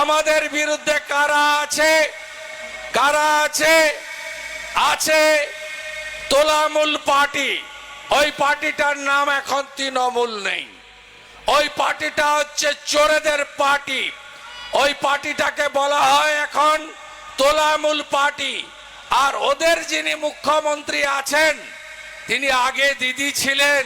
আমাদের বিরুদ্ধে কারা আছে? কারা আছে? আছে তোলামূল পার্টি। ওই পার্টিটার নাম এখন তৃণমূল নেই। ওই পার্টিটা হচ্ছে চোরেদের পার্টি। ওই পার্টিটাকে বলা হয় এখন তোলামূল পার্টি। আর ওদের যিনি মুখ্যমন্ত্রী আছেন, তিনি আগে দিদি ছিলেন,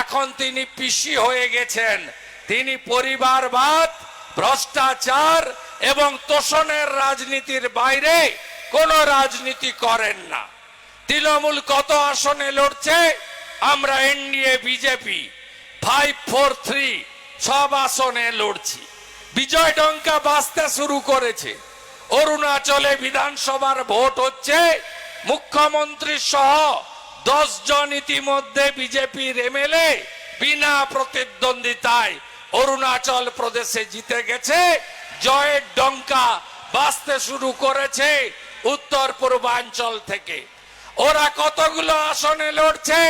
এখন তিনি পিসি হয়ে গেছেন। তিনি পরিবারবাদ ভ্রষ্টাচার এবং তোষণের রাজনীতির বাইরে কোনো রাজনীতি করেন না। তৃণমূল কত আসনে লড়ছে? আমরা NDA, BJP five four three সব আসনে লড়ছি। বিজয় ডঙ্কা বাঁচতে শুরু করেছে। অরুণাচলে বিধানসভার ভোট হচ্ছে। মুখ্যমন্ত্রী সহ দশ জন ইতিমধ্যে বিজেপির এমএলএ বিনা প্রতিদ্বন্দ্বিতায় অরুণাচল প্রদেশে জিতে গেছে। জয়ের ডঙ্কা বাঁচতে শুরু করেছে উত্তর পূর্বাঞ্চল থেকে। ওরা কতগুলো আসনে লড়ছে?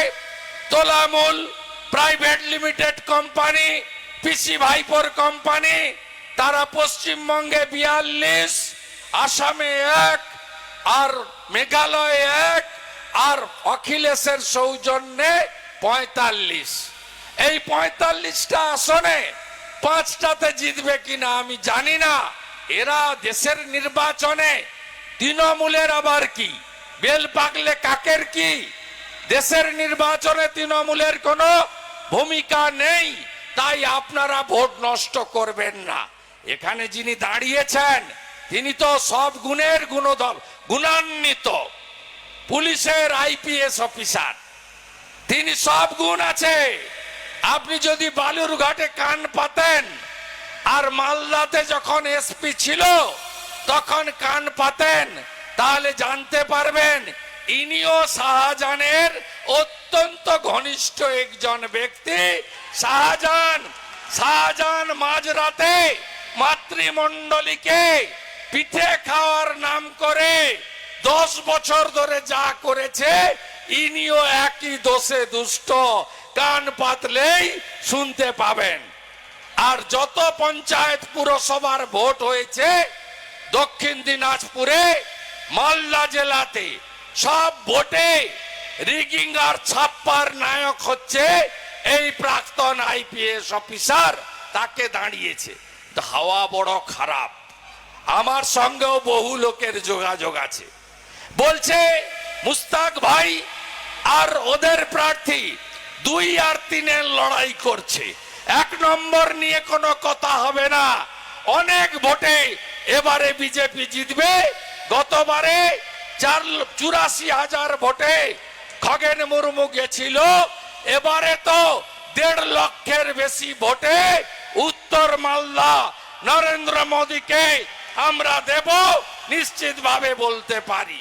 Trinamool private limited company, PC ভাইপোর কোম্পানি, তারা পশ্চিমবঙ্গে বিয়াল্লিশ, আসামে এক, আর মেঘালয়ে এক, আর অখিলেশের সৌজন্যে পঁয়তাল্লিশ। এই পঁয়তাল্লিশটা আসনে পাঁচটাতে জিতবে কিনা আমি জানি না। এরা দেশের নির্বাচনে তৃণমূলের আবার কি? বেল পাকলে কাকের কি? দেশের নির্বাচনে তৃণমূলের কোনো ভূমিকা নেই, তাই আপনারা ভোট নষ্ট করবেন না। এখানে যিনি দাঁড়িয়েছেন, তিনি তো সব গুণের গুণধর গুণান্বিত। পুলিশের আইপিএস অফিসার। তিনি সব গুণ আছে। আপনি যদি বালুরঘাটে কান পাতেন আর মালদাতে যখন এসপি ছিল, তখন কান পাতেন, তাহলে জানতে পারবেন ইনিও শাহজাহানের অত্যন্ত ঘনিষ্ঠ একজন ব্যক্তি। শাহজাহান শাহজাহান মাঝরাতে মাতৃমণ্ডলীকে পিঠে খাওয়ার নাম করে দশ বছর ধরে যা করেছে, ইনিও একই দোষে দুষ্ট। কান পাতলেই শুনতে পাবেন। আর যত পঞ্চায়েত পুরসভার ভোট হয়েছে, দক্ষিণ দিনাজপুরে, মালদা জেলাতে, সব ভোটে রিগিং আর ছাপ্পার নায়ক হচ্ছে এই প্রাক্তন আইপিএস অফিসার, তাকে দাঁড়িয়েছে। হাওয়া বড় খারাপ। আমার সঙ্গেও বহু লোকের যোগাযোগ আছে। বলছে, মুস্তাক ভাই আর ওদের প্রার্থী দুই আর তিনের লড়াই করছে। এক নম্বর নিয়ে কোনো কথা হবে না। অনেক ভোটে এবারে বিজেপি জিতবে। গতবারে চার চুরাশি হাজার ভোটে খগেন মুর্মু গেছিল। এবারে তো দেড় লক্ষের বেশি ভোটে উত্তর মালদা নরেন্দ্র মোদীকে আমরা দেব, নিশ্চিতভাবে বলতে পারি।